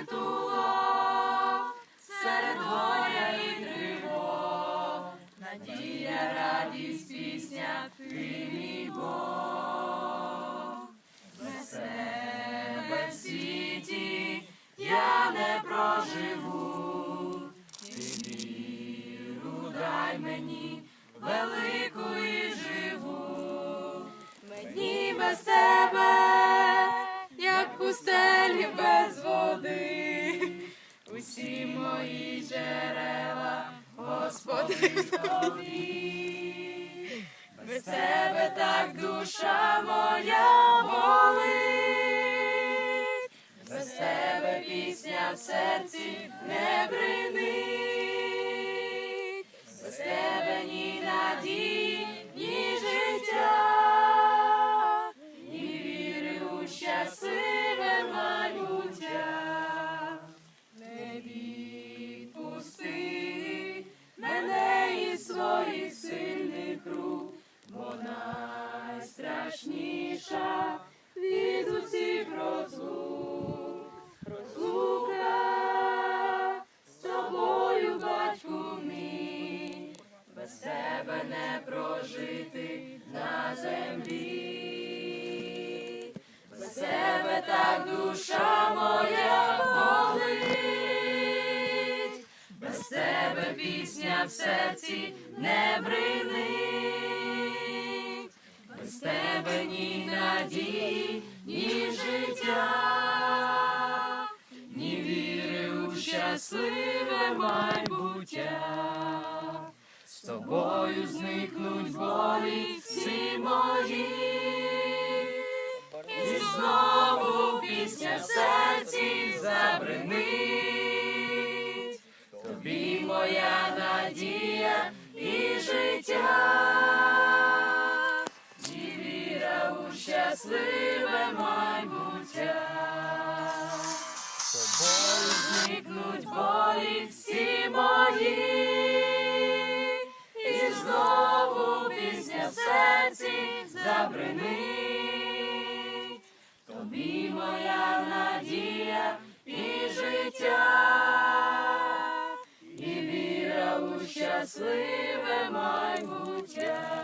притулок серед горя і тривог, надія, радість, пісня, ти мій Бог. без тебе в світі я не проживу, ти віру дай мені велику. Усі мої джерела, Господи, тобі. Без тебе так душа моя болить, без тебе пісня в серці не бринить, без тебе тебе не прожити на землі. Без тебе так душа моя болить, без тебе пісня в серці не бринить, без тебе ні надії, ні життя, ні віри у щасливе майбуття. Зникнуть болі всі мої. І знову пісня серці забринить, тобі моя надія і життя, і віра у щасливе майбуття. Забринить. Тобі моя надія і життя, і віра у щасливе майбуття.